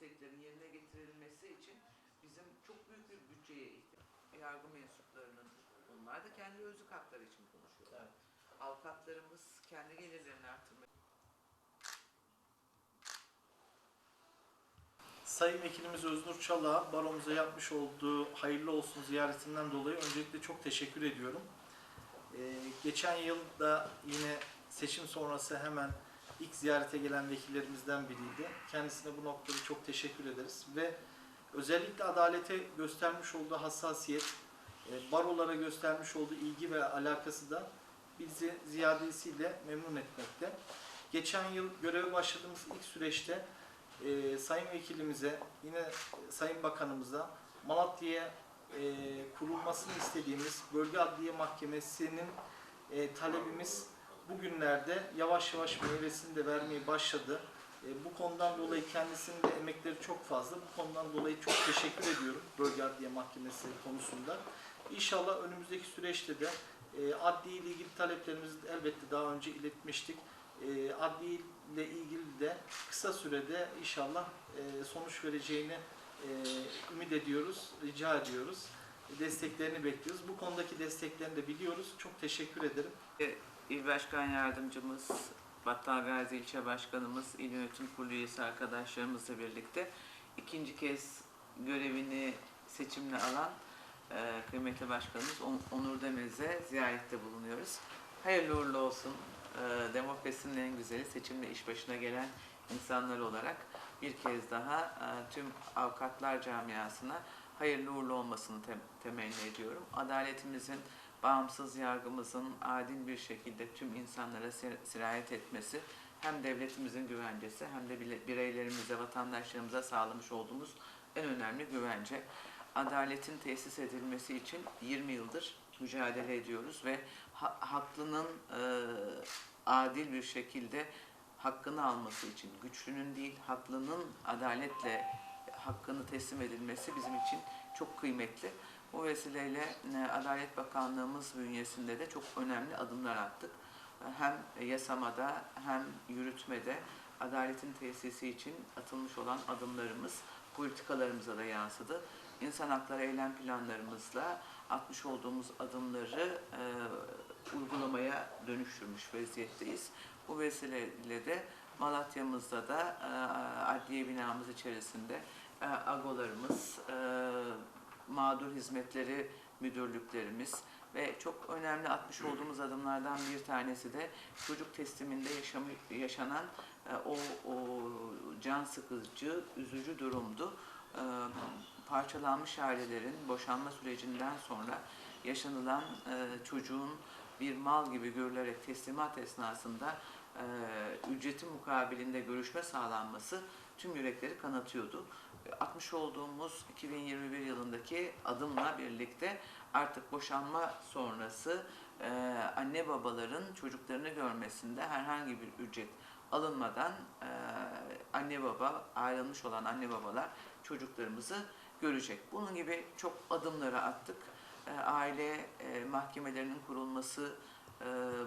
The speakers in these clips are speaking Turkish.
isteklerin yerine getirilmesi için bizim çok büyük bir bütçeye ihtiyaç. Yargı mensuplarının bunlar da kendi özlük hakları için konuşuyorlar. Evet. Avukatlarımız kendi gelirlerini artırmak Sayın Vekilimiz Öznur Çalık'a baromuza yapmış olduğu hayırlı olsun ziyaretinden dolayı öncelikle çok teşekkür ediyorum. Ee, geçen yıl da yine seçim sonrası hemen ilk ziyarete gelen vekillerimizden biriydi. Kendisine bu noktada çok teşekkür ederiz ve özellikle adalete göstermiş olduğu hassasiyet, e, barolara göstermiş olduğu ilgi ve alakası da bizi ziyadesiyle memnun etmekte. Geçen yıl göreve başladığımız ilk süreçte e, Sayın Vekilimize, yine Sayın Bakanımıza Malatya'ya e, kurulmasını istediğimiz Bölge Adliye Mahkemesi'nin e, talebimiz bugünlerde yavaş yavaş meyvesini de vermeye başladı. E, bu konudan dolayı kendisinin de emekleri çok fazla. Bu konudan dolayı çok teşekkür ediyorum Bölge Adliye Mahkemesi konusunda. İnşallah önümüzdeki süreçte de e, adliye ile ilgili taleplerimizi elbette daha önce iletmiştik. E, adliye ile ilgili de kısa sürede inşallah e, sonuç vereceğini e, ümit ediyoruz, rica ediyoruz. Desteklerini bekliyoruz. Bu konudaki desteklerini de biliyoruz. Çok teşekkür ederim. İl Başkan Yardımcımız, Battal Gazi İlçe Başkanımız, İl Yönetim Kurulu üyesi arkadaşlarımızla birlikte ikinci kez görevini seçimle alan e, kıymetli başkanımız On- Onur Demez'e ziyarette bulunuyoruz. Hayırlı uğurlu olsun. E, demokrasinin en güzeli seçimle iş başına gelen insanlar olarak bir kez daha e, tüm avukatlar camiasına hayırlı uğurlu olmasını tem- temenni ediyorum. Adaletimizin bağımsız yargımızın adil bir şekilde tüm insanlara sir- sirayet etmesi hem devletimizin güvencesi hem de bireylerimize, vatandaşlarımıza sağlamış olduğumuz en önemli güvence. Adaletin tesis edilmesi için 20 yıldır mücadele ediyoruz ve ha- haklının e, adil bir şekilde hakkını alması için güçlünün değil haklının adaletle hakkını teslim edilmesi bizim için çok kıymetli. Bu vesileyle e, Adalet Bakanlığımız bünyesinde de çok önemli adımlar attık. E, Hem yasamada hem yürütmede adaletin tesisi için atılmış olan adımlarımız politikalarımıza da yansıdı. İnsan hakları eylem planlarımızla atmış olduğumuz adımları e, uygulamaya dönüştürmüş vaziyetteyiz. Bu vesileyle de Malatya'mızda da e, adliye binamız içerisinde e, agolarımız, e, mağdur hizmetleri müdürlüklerimiz ve çok önemli atmış olduğumuz adımlardan bir tanesi de çocuk tesliminde yaşamı, yaşanan e, o, o can sıkıcı, üzücü durumdu. E, parçalanmış ailelerin boşanma sürecinden sonra yaşanılan e, çocuğun bir mal gibi görülerek teslimat esnasında e, ücreti mukabilinde görüşme sağlanması tüm yürekleri kanatıyordu. Atmış olduğumuz 2021 yılındaki adımla birlikte artık boşanma sonrası e, anne babaların çocuklarını görmesinde herhangi bir ücret alınmadan e, anne baba ayrılmış olan anne babalar çocuklarımızı görecek. Bunun gibi çok adımları attık. E, aile mahkemelerinin kurulması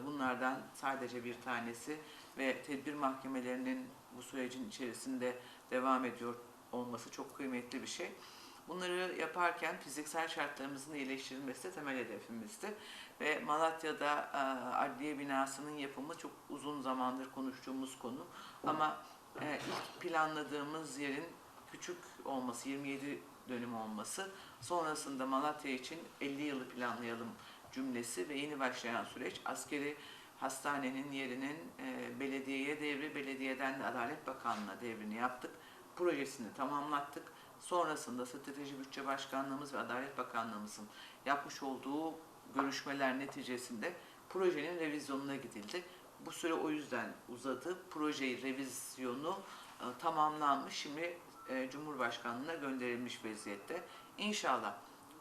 bunlardan sadece bir tanesi ve tedbir mahkemelerinin bu sürecin içerisinde devam ediyor olması çok kıymetli bir şey. Bunları yaparken fiziksel şartlarımızın iyileştirilmesi temel hedefimizdi. Ve Malatya'da e, adliye binasının yapımı çok uzun zamandır konuştuğumuz konu. Ama e, ilk planladığımız yerin küçük olması, 27 dönüm olması, sonrasında Malatya için 50 yılı planlayalım cümlesi ve yeni başlayan süreç askeri hastanenin yerinin e, belediyeye devri, belediyeden de Adalet Bakanlığı'na devrini yaptık. Projesini tamamlattık. Sonrasında Strateji Bütçe Başkanlığımız ve Adalet Bakanlığımızın yapmış olduğu görüşmeler neticesinde projenin revizyonuna gidildi. Bu süre o yüzden uzadı. Projeyi revizyonu e, tamamlanmış. Şimdi e, Cumhurbaşkanlığına gönderilmiş vaziyette. İnşallah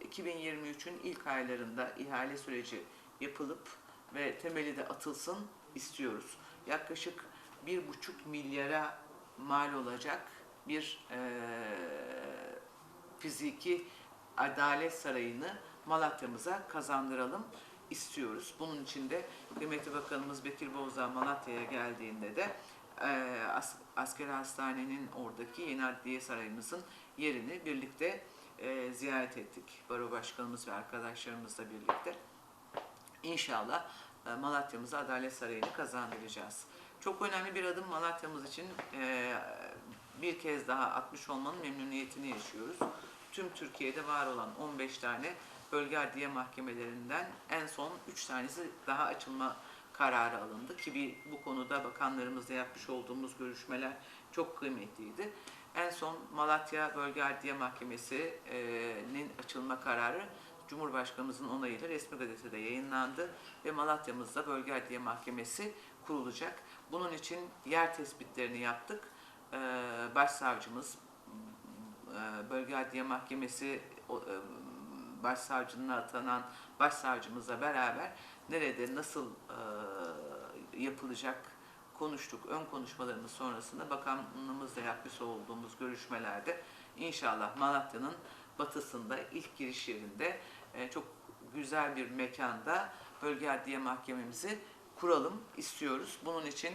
2023'ün ilk aylarında ihale süreci yapılıp ve temeli de atılsın istiyoruz. Yaklaşık bir buçuk milyara mal olacak bir e, fiziki adalet sarayını Malatya'mıza kazandıralım istiyoruz. Bunun için de kıymetli bakanımız Bekir Bozdağ Malatya'ya geldiğinde de e, as, askeri hastanenin oradaki yeni adliye sarayımızın yerini birlikte e, ziyaret ettik. Baro başkanımız ve arkadaşlarımızla birlikte. İnşallah e, Malatya'mıza Adalet Sarayı'nı kazandıracağız. Çok önemli bir adım Malatya'mız için e, bir kez daha atmış olmanın memnuniyetini yaşıyoruz. Tüm Türkiye'de var olan 15 tane bölge adliye mahkemelerinden en son 3 tanesi daha açılma kararı alındı ki bir, bu konuda bakanlarımızla yapmış olduğumuz görüşmeler çok kıymetliydi. En son Malatya Bölge Adliye Mahkemesi'nin açılma kararı Cumhurbaşkanımızın onayıyla resmi gazetede yayınlandı ve Malatya'mızda Bölge Adliye Mahkemesi kurulacak. Bunun için yer tespitlerini yaptık. Ee, Başsavcımız, e, Bölge Adliye Mahkemesi e, başsavcılığına atanan başsavcımızla beraber nerede nasıl e, yapılacak konuştuk. Ön konuşmalarımız sonrasında bakanlığımızla yapmış olduğumuz görüşmelerde inşallah Malatya'nın batısında ilk giriş yerinde e, çok güzel bir mekanda bölge adliye mahkememizi kuralım istiyoruz. Bunun için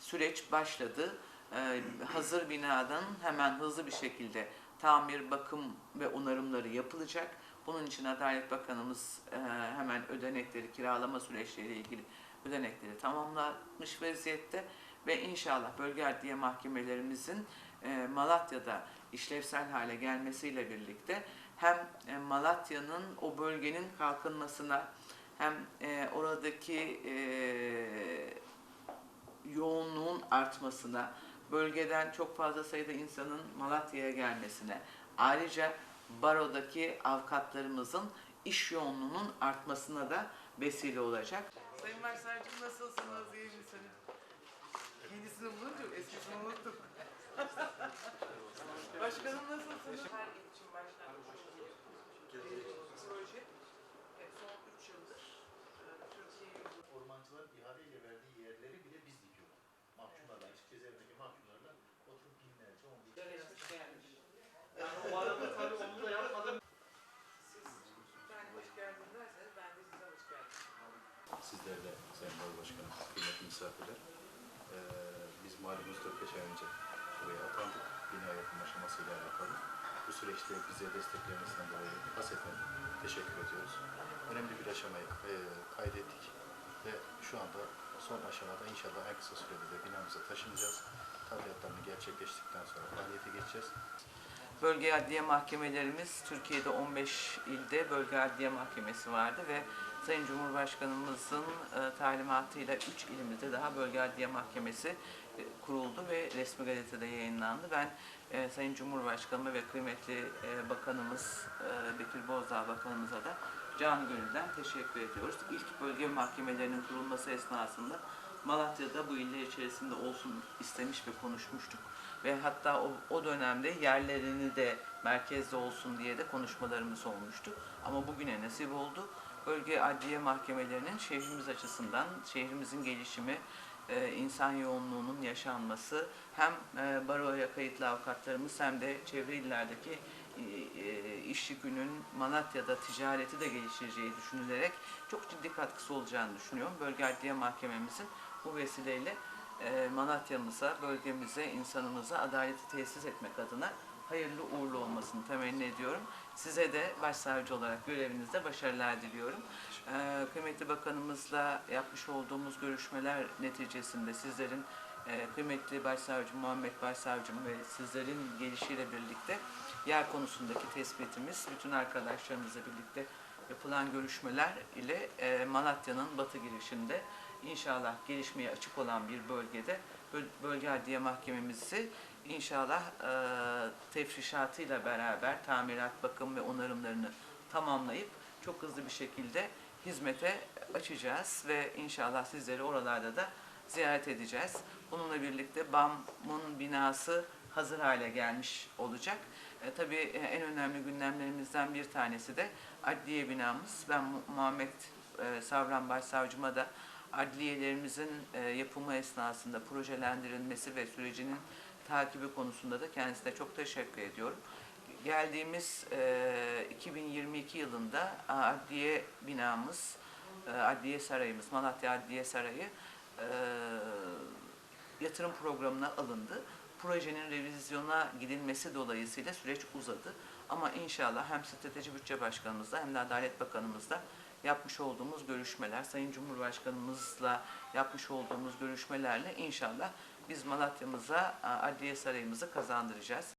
süreç başladı. E, hazır binadan hemen hızlı bir şekilde tamir, bakım ve onarımları yapılacak. Bunun için Adalet Bakanımız e, hemen ödenekleri, kiralama süreçleriyle ilgili ödenekleri tamamlamış vaziyette ve inşallah bölge adliye mahkemelerimizin e, Malatya'da işlevsel hale gelmesiyle birlikte hem e, Malatya'nın o bölgenin kalkınmasına hem e, oradaki yoğunluğun artmasına, bölgeden çok fazla sayıda insanın Malatya'ya gelmesine, ayrıca barodaki avukatlarımızın iş yoğunluğunun artmasına da vesile olacak. Sayın Başsavcım nasılsınız, iyi misiniz? Sayın Başkanım, kıymetli misafirler. Ee, biz malumunuz 4-5 ay önce buraya atandık. Bina yapım aşamasıyla alakalı. Bu süreçte bize desteklerinizden dolayı haseten teşekkür ediyoruz. Önemli bir aşamayı e, kaydettik ve şu anda son aşamada inşallah en kısa sürede de binamıza taşınacağız. Tadilatlarını gerçekleştikten sonra faaliyete geçeceğiz. Bölge adliye mahkemelerimiz Türkiye'de 15 ilde bölge adliye mahkemesi vardı ve Sayın Cumhurbaşkanımızın e, talimatıyla 3 ilimizde daha bölge adliye mahkemesi e, kuruldu ve resmi gazetede yayınlandı. Ben e, Sayın Cumhurbaşkanıma ve kıymetli e, bakanımız e, Bekir Bozdağ bakanımıza da can gönülden teşekkür ediyoruz. İlk bölge mahkemelerinin kurulması esnasında Malatya'da bu iller içerisinde olsun istemiş ve konuşmuştuk. Ve hatta o, o dönemde yerlerini de merkezde olsun diye de konuşmalarımız olmuştu. Ama bugüne nasip oldu. Bölge adliye mahkemelerinin şehrimiz açısından, şehrimizin gelişimi, e, insan yoğunluğunun yaşanması hem e, baroya kayıtlı avukatlarımız hem de çevre illerdeki e, e, iş yükünün Malatya'da ticareti de geliştireceği düşünülerek çok ciddi katkısı olacağını düşünüyorum. Bölge Adliye Mahkememizin bu vesileyle Malatya'mıza, bölgemize, insanımıza adaleti tesis etmek adına hayırlı uğurlu olmasını temenni ediyorum. Size de başsavcı olarak görevinizde başarılar diliyorum. E, kıymetli bakanımızla yapmış olduğumuz görüşmeler neticesinde sizlerin e, kıymetli başsavcı Muhammed Başsavcım ve sizlerin gelişiyle birlikte yer konusundaki tespitimiz bütün arkadaşlarımızla birlikte yapılan görüşmeler ile e, Malatya'nın batı girişinde inşallah gelişmeye açık olan bir bölgede böl- bölge adliye mahkememizi inşallah e, tefrişatıyla beraber tamirat, bakım ve onarımlarını tamamlayıp çok hızlı bir şekilde hizmete açacağız ve inşallah sizleri oralarda da ziyaret edeceğiz. Bununla birlikte BAM'ın binası hazır hale gelmiş olacak. E, tabii e, en önemli gündemlerimizden bir tanesi de adliye binamız. Ben Mu- Muhammed e, Savran Başsavcıma da adliyelerimizin e, yapımı esnasında projelendirilmesi ve sürecinin takibi konusunda da kendisine çok teşekkür ediyorum. geldiğimiz e, 2022 yılında adliye binamız, e, adliye sarayımız, Malatya Adliye Sarayı e, yatırım programına alındı. Projenin revizyona gidilmesi dolayısıyla süreç uzadı. Ama inşallah hem Strateji Bütçe Başkanımızla hem de Adalet Bakanımızla yapmış olduğumuz görüşmeler, Sayın Cumhurbaşkanımızla yapmış olduğumuz görüşmelerle inşallah biz Malatya'mıza, Adliye Sarayımızı kazandıracağız.